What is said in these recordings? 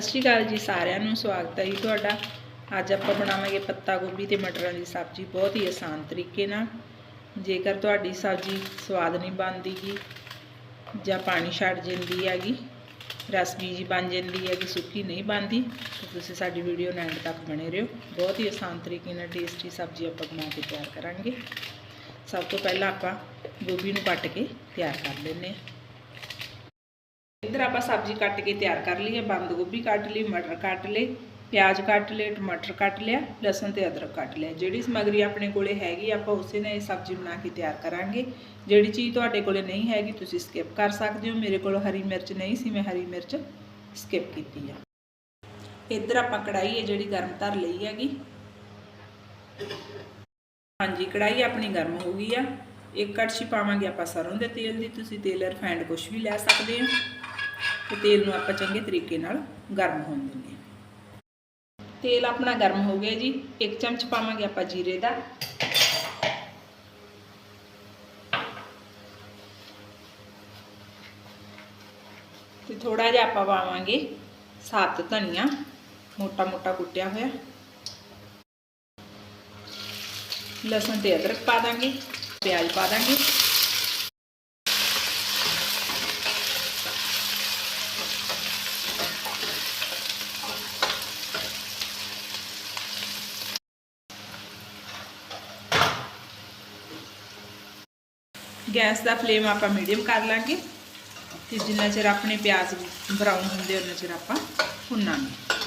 ਸਤਿ ਸ਼੍ਰੀ ਅਕਾਲ ਜੀ ਸਾਰਿਆਂ ਨੂੰ, ਸਵਾਗਤ ਹੈ ਜੀ ਤੁਹਾਡਾ। ਅੱਜ ਆਪਾਂ ਬਣਾਵਾਂਗੇ ਪੱਤਾ ਗੋਭੀ ਤੇ ਮਟਰਾਂ ਦੀ ਸਬਜ਼ੀ, ਬਹੁਤ ਹੀ ਆਸਾਨ ਤਰੀਕੇ ਨਾਲ। ਜੇਕਰ ਤੁਹਾਡੀ ਸਬਜ਼ੀ ਸਵਾਦ ਨਹੀਂ ਬਣਦੀ ਗੀ ਜਾਂ ਪਾਣੀ ਛੱਡ ਜਾਂਦੀ ਹੈਗੀ ਰਸਮੀ ਜੀ ਬਣ ਜਾਂਦੀ ਹੈ ਕਿ ਸੁੱਕੀ ਨਹੀਂ ਬਣਦੀ, ਤਾਂ ਤੁਸੀਂ ਸਾਡੀ ਵੀਡੀਓ ਨੂੰ ਐਂਡ ਤੱਕ ਬਣੇ ਰਹੋ। ਬਹੁਤ ਹੀ ਆਸਾਨ ਤਰੀਕੇ ਨਾਲ ਟੇਸਟੀ ਸਬਜ਼ੀ ਆਪਾਂ ਬਣਾ ਕੇ ਤਿਆਰ ਕਰਾਂਗੇ। ਸਭ ਤੋਂ ਪਹਿਲਾਂ ਆਪਾਂ ਗੋਭੀ ਨੂੰ ਕੱਟ ਕੇ ਤਿਆਰ ਕਰ ਲੈਂਦੇ ਹਾਂ। ਇੱਧਰ ਆਪਾਂ ਸਬਜ਼ੀ ਕੱਟ ਕੇ ਤਿਆਰ ਕਰ ਲਈ ਹੈ। ਬੰਦ ਗੋਭੀ ਕੱਟ ਲਈ, ਮਟਰ ਕੱਟ ਲਏ, ਪਿਆਜ਼ ਕੱਟ ਲਏ, ਟਮਾਟਰ ਕੱਟ ਲਿਆ, ਲਸਣ ਤੇ ਅਦਰਕ ਕੱਟ ਲਿਆ। ਜਿਹੜੀ ਸਮਗਰੀ ਆਪਣੇ ਕੋਲੇ ਹੈਗੀ, ਆਪਾਂ ਉਸੇ ਨਾਲ ਇਹ ਸਬਜ਼ੀ ਬਣਾ ਕੇ ਤਿਆਰ ਕਰਾਂਗੇ। ਜਿਹੜੀ ਚੀਜ਼ ਤੁਹਾਡੇ ਕੋਲੇ ਨਹੀਂ ਹੈਗੀ, ਤੁਸੀਂ ਸਕਿਪ ਕਰ ਸਕਦੇ ਹੋ। ਮੇਰੇ ਕੋਲ ਹਰੀ ਮਿਰਚ ਨਹੀਂ ਸੀ, ਮੈਂ ਹਰੀ ਮਿਰਚ ਸਕਿਪ ਕੀਤੀ ਆ। ਇੱਧਰ ਆਪਾਂ ਕੜਾਈ ਹੈ, ਜਿਹੜੀ ਗਰਮ ਧਰ ਲਈ ਹੈਗੀ। ਹਾਂਜੀ ਕੜਾਈ ਆਪਣੀ ਗਰਮ ਹੋ ਗਈ ਆ। ਇੱਕ ਕੜਛੀ ਪਾਵਾਂਗੇ ਆਪਾਂ ਸਰੋਂ ਦੇ ਤੇਲ ਦੀ। ਤੁਸੀਂ ਤੇਲ ਰਿਫਾਈਂਡ ਕੁਝ ਵੀ ਲੈ ਸਕਦੇ ਹੋ। ਤੇ ਤੇਲ ਨੂੰ ਆਪਾਂ ਚੰਗੇ ਤਰੀਕੇ ਨਾਲ ਗਰਮ ਹੋਣ ਦਿੰਦੇ ਹਾਂ। ਤੇਲ ਆਪਣਾ ਗਰਮ ਹੋ ਗਿਆ ਜੀ। ਇੱਕ ਚਮਚ ਪਾਵਾਂਗੇ ਆਪਾਂ ਜੀਰੇ ਦਾ। ਤੇ ਥੋੜਾ ਜਿਹਾ ਆਪਾਂ ਪਾਵਾਂਗੇ ਸੱਤ ਧਨੀਆ। ਮੋਟਾ ਮੋਟਾ ਕੁੱਟਿਆ ਹੋਇਆ। ਲਸਣ ਤੇ ਅਦਰਕ ਪਾ ਦਾਂਗੇ। ਪਿਆਜ਼ ਪਾ ਦਾਂਗੇ। ਗੈਸ ਦਾ ਫਲੇਮ ਆਪਾਂ ਮੀਡੀਅਮ ਕਰ ਲਾਂਗੇ ਤੇ ਜਿੰਨਾ ਚਿਰ ਆਪਣੇ ਪਿਆਜ਼ ਬਰਾਊਨ ਹੁੰਦੇ ਉਹਨਾਂ ਚਿਰ ਆਪਾਂ ਭੁੰਨਾਂਗੇ।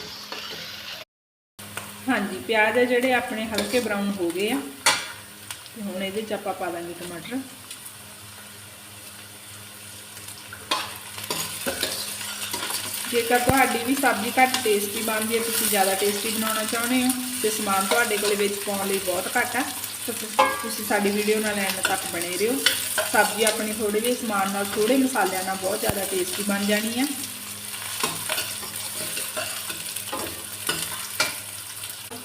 ਹਾਂਜੀ, ਪਿਆਜ਼ ਆ ਜਿਹੜੇ ਆਪਣੇ ਹਲਕੇ ਬਰਾਊਨ ਹੋ ਗਏ ਆ। ਤੇ ਹੁਣ ਇਹਦੇ ਚ ਆਪਾਂ ਪਾ ਦਾਂਗੇ ਟਮਾਟਰ। ਜੇਕਰ ਤੁਹਾਡੀ ਵੀ ਸਬਜ਼ੀ ਘੱਟ ਟੇਸਟੀ ਬਣਦੀ ਹੈ, ਤੁਸੀਂ ਜ਼ਿਆਦਾ ਟੇਸਟੀ ਬਣਾਉਣਾ ਚਾਹੁੰਦੇ ਹੋ ਤੇ ਸਮਾਨ ਤੁਹਾਡੇ ਕੋਲੇ ਵਿੱਚ ਪਾਉਣ ਲਈ ਬਹੁਤ ਘੱਟ ਆ। ਤੁਸੀਂ ਸਾਡੀ ਵੀਡੀਓ ਨਾਲ ਐਂਡ ਤੱਕ ਬਣੇ ਰਹੋ। ਸਬਜ਼ੀ ਆਪਣੀ ਥੋੜੇ ਜਿਹੇ ਸਮਾਨ ਨਾਲ ਥੋੜੇ ਮਸਾਲਿਆਂ ਨਾਲ ਬਹੁਤ ਜ਼ਿਆਦਾ ਟੇਸਟੀ ਬਣ ਜਾਣੀ ਆ।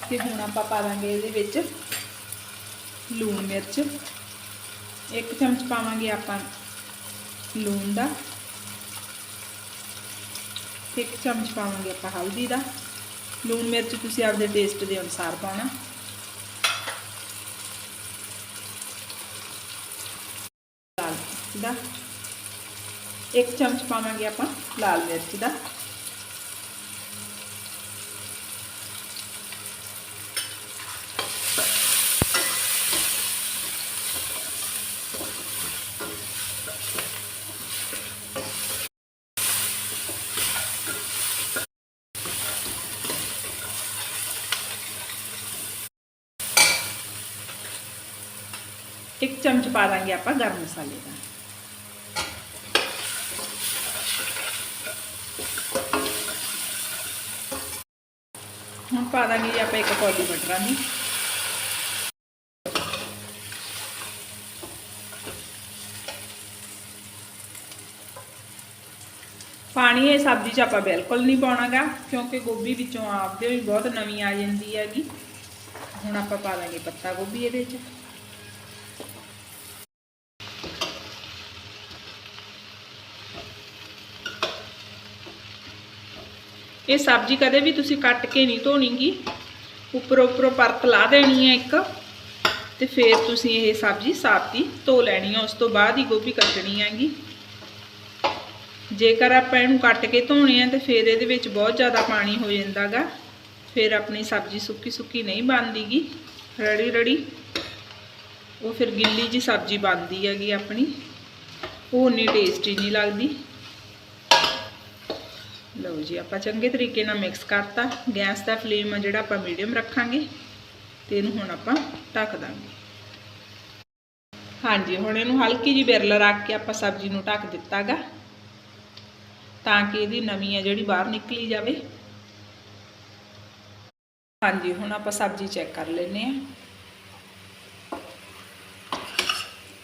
ਤੇ ਹੁਣ ਆਪਾਂ ਪਾ ਦਾਂਗੇ ਇਹਦੇ ਵਿੱਚ ਲੂਣ ਮਿਰਚ। ਇੱਕ ਚਮਚ ਪਾਵਾਂਗੇ ਆਪਾਂ ਲੂਣ ਦਾ। ਇੱਕ ਚਮਚ ਪਾਵਾਂਗੇ ਆਪਾਂ ਹਲਦੀ ਦਾ। ਲੂਣ ਮਿਰਚ ਤੁਸੀਂ ਆਪਦੇ ਟੇਸਟ ਦੇ ਅਨੁਸਾਰ ਪਾਉਣਾ ਲਾਲ ਦਾ। ਇੱਕ ਚਮਚ ਪਾਵਾਂਗੇ ਆਪਾਂ ਲਾਲ ਮਿਰਚ ਦਾ। ਇੱਕ ਚਮਚ ਪਾ ਦਾਂਗੇ ਆਪਾਂ ਗਰਮ ਮਸਾਲੇ ਦਾ। ਹੁਣ ਪਾ ਦਾਂਗੇ ਜੀ ਆਪਾਂ ਇੱਕ ਕੌਲੀ ਮਟਰਾਂ ਦੀ ਪਾਣੀ ਇਹ ਸਬਜ਼ੀ 'ਚ ਆਪਾਂ ਬਿਲਕੁਲ ਨਹੀਂ ਪਾਉਣਾਗਾ, ਕਿਉਂਕਿ ਗੋਭੀ ਵਿੱਚੋਂ ਆਪਦੇ ਵੀ ਬਹੁਤ ਨਵੀਂ ਆ ਜਾਂਦੀ ਹੈਗੀ। ਹੁਣ ਆਪਾਂ ਪਾ ਦਾਂਗੇ ਪੱਤਾ ਗੋਭੀ ਇਹਦੇ 'ਚ। ਇਹ ਸਬਜ਼ੀ ਕਦੇ ਵੀ ਤੁਸੀਂ ਕੱਟ ਕੇ ਨਹੀਂ ਧੋਣੀਗੀ। ਉੱਪਰੋਂ ਉੱਪਰੋਂ ਪਰਤ ਲਾ ਦੇਣੀ ਹੈ ਇੱਕ, ਤੇ ਫਿਰ ਤੁਸੀਂ ਇਹ ਸਬਜ਼ੀ ਸਾਫਤੀ ਧੋ ਲੈਣੀ ਹੈ। ਉਸ ਤੋਂ ਬਾਅਦ ਹੀ ਗੋਭੀ ਕੱਟਣੀ ਹੈਗੀ। ਜੇਕਰ ਆਪਾਂ ਇਹਨੂੰ ਕੱਟ ਕੇ ਧੋਣੇ ਆ, ਤੇ ਫਿਰ ਇਹਦੇ ਵਿੱਚ ਬਹੁਤ ਜ਼ਿਆਦਾ ਪਾਣੀ ਹੋ ਜਾਂਦਾਗਾ। ਫਿਰ ਆਪਣੀ ਸਬਜ਼ੀ ਸੁੱਕੀ ਸੁੱਕੀ ਨਹੀਂ ਬਣਦੀਗੀ। ਰੜੀ ਰੜੀ ਉਹ ਫਿਰ ਗਿੱਲੀ ਜੀ ਸਬਜ਼ੀ ਬਣਦੀ ਹੈਗੀ ਆਪਣੀ। ਉਹ ਉਨੀ ਟੇਸਟੀ ਨਹੀਂ ਲੱਗਦੀ। ਲਓ ਜੀ, ਆਪਾਂ ਚੰਗੇ ਤਰੀਕੇ ਨਾਲ ਮਿਕਸ ਕਰਤਾ। ਗੈਸ ਦਾ ਫਲੇਮ ਆ ਜਿਹੜਾ ਆਪਾਂ ਮੀਡੀਅਮ ਰੱਖਾਂਗੇ, ਤੇ ਇਹਨੂੰ ਹੁਣ ਆਪਾਂ ਢੱਕ ਦਾਂਗੇ। ਹਾਂਜੀ, ਹੁਣ ਇਹਨੂੰ ਹਲਕੀ ਜੀ ਬਿਰਲ ਰੱਖ ਕੇ ਆਪਾਂ ਸਬਜ਼ੀ ਨੂੰ ਢੱਕ ਦਿੱਤਾਗਾ, ਤਾਂ ਕਿ ਇਹਦੀ ਨਮੀ ਆ ਜਿਹੜੀ ਬਾਹਰ ਨਿਕਲੀ ਜਾਵੇ। ਹਾਂਜੀ, ਹੁਣ ਆਪਾਂ ਸਬਜ਼ੀ ਚੈੱਕ ਕਰ ਲੈਨੇ ਆ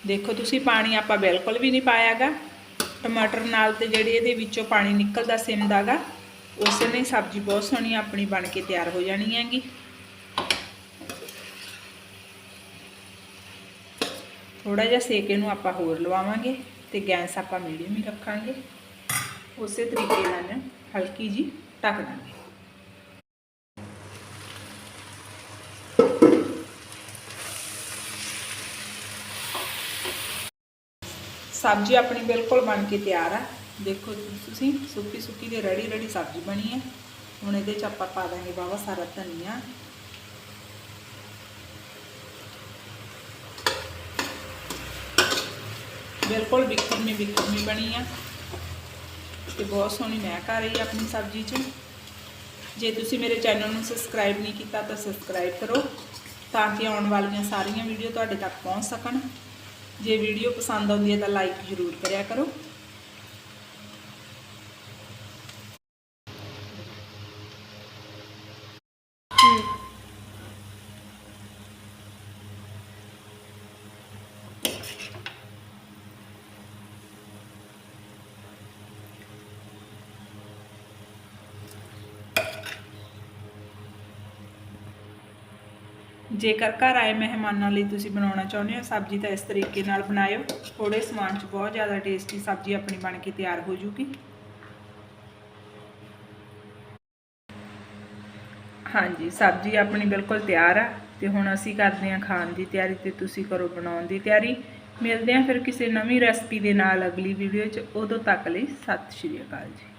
ਦੇਖੋ, ਤੁਸੀਂ ਪਾਣੀ ਆਪਾਂ ਬਿਲਕੁਲ ਵੀ ਨਹੀਂ ਪਾਇਆਗਾ। ਟਮਾਟਰ ਨਾਲ ਤੇ ਜਿਹੜੇ ਇਹਦੇ ਵਿੱਚੋਂ ਪਾਣੀ ਨਿਕਲਦਾ ਸਿਮਦਾਗਾ ਉਸੇ ਨੇ ਸਬਜ਼ੀ ਬਹੁਤ ਸੋਹਣੀ ਆਪਣੀ ਬਣ ਕੇ ਤਿਆਰ ਹੋ ਜਾਣੀ ਹੈਗੀ। ਥੋੜਾ ਜਿਹਾ ਸੇਕ ਇਹਨੂੰ ਆਪਾਂ ਹੋਰ ਲਵਾਵਾਂਗੇ ਤੇ ਗੈਸ ਆਪਾਂ ਮੀਡੀਅਮ ਹੀ ਰੱਖਾਂਗੇ। ਉਸੇ ਤਰੀਕੇ ਨਾਲ ਹਲਕੀ ਜੀ ਢੱਕ ਦਾਂਗੇ। ਸਬਜ਼ੀ ਆਪਣੀ ਬਿਲਕੁਲ ਬਣ ਕੇ ਤਿਆਰ ਆ। ਦੇਖੋ ਤੁਸੀਂ, ਸੁੱਕੀ ਸੁੱਕੀ ਤੇ ਰੜੀ ਰੜੀ ਸਬਜ਼ੀ ਬਣੀ ਹੈ ਹੁਣ ਇਹਦੇ ਚ ਆਪਾਂ ਪਾ ਦਾਂਗੇ ਬਾਵਾ ਸਾਰਾ ਧਨੀਆ। ਬਿਲਕੁਲ ਵਿਖਰਮੀ ਵਿਖਰਮੀ ਬਣੀ ਆ। ਤੇ ਬਹੁਤ ਸੋਹਣੀ ਮਹਿਕ ਆ ਰਹੀ ਆ ਆਪਣੀ ਸਬਜ਼ੀ 'ਚ। ਜੇ ਤੁਸੀਂ ਮੇਰੇ ਚੈਨਲ ਨੂੰ ਸਬਸਕ੍ਰਾਈਬ ਨਹੀਂ ਕੀਤਾ ਤਾਂ ਸਬਸਕ੍ਰਾਈਬ ਕਰੋ, ਤਾਂ ਕਿ ਆਉਣ ਵਾਲੀਆਂ ਸਾਰੀਆਂ ਵੀਡੀਓ ਤੁਹਾਡੇ ਤੱਕ ਪਹੁੰਚ ਸਕਣ। ਜੇ ਵੀਡੀਓ ਪਸੰਦ ਆਉਂਦੀ ਹੈ ਤਾਂ ਲਾਈਕ ਜ਼ਰੂਰ ਕਰਿਆ ਕਰੋ। ਜੇਕਰ ਘਰ ਆਏ ਮਹਿਮਾਨਾਂ ਲਈ ਤੁਸੀਂ ਬਣਾਉਣਾ ਚਾਹੁੰਦੇ ਹੋ, ਸਬਜ਼ੀ ਤਾਂ ਇਸ ਤਰੀਕੇ ਨਾਲ ਬਣਾਇਓ। ਥੋੜੇ ਸਮਾਨ 'ਚ ਬਹੁਤ ਜ਼ਿਆਦਾ ਟੇਸਟੀ ਸਬਜ਼ੀ ਆਪਣੀ ਬਣ ਕੇ ਤਿਆਰ ਹੋ ਜੂਗੀ। ਹਾਂਜੀ, ਸਬਜ਼ੀ ਆਪਣੀ ਬਿਲਕੁਲ ਤਿਆਰ ਆ ਤੇ ਹੁਣ ਅਸੀਂ ਕਰਦੇ ਹਾਂ ਖਾਣ ਦੀ ਤਿਆਰੀ ਤੇ ਤੁਸੀਂ ਕਰੋ ਬਣਾਉਣ ਦੀ ਤਿਆਰੀ। ਮਿਲਦੇ ਹਾਂ ਫਿਰ ਕਿਸੇ ਨਵੀਂ ਰੈਸਪੀ ਦੇ ਨਾਲ ਅਗਲੀ ਵੀਡੀਓ 'ਚ। ਉਦੋਂ ਤੱਕ ਲਈ ਸਤਿ ਸ਼੍ਰੀ ਅਕਾਲ ਜੀ।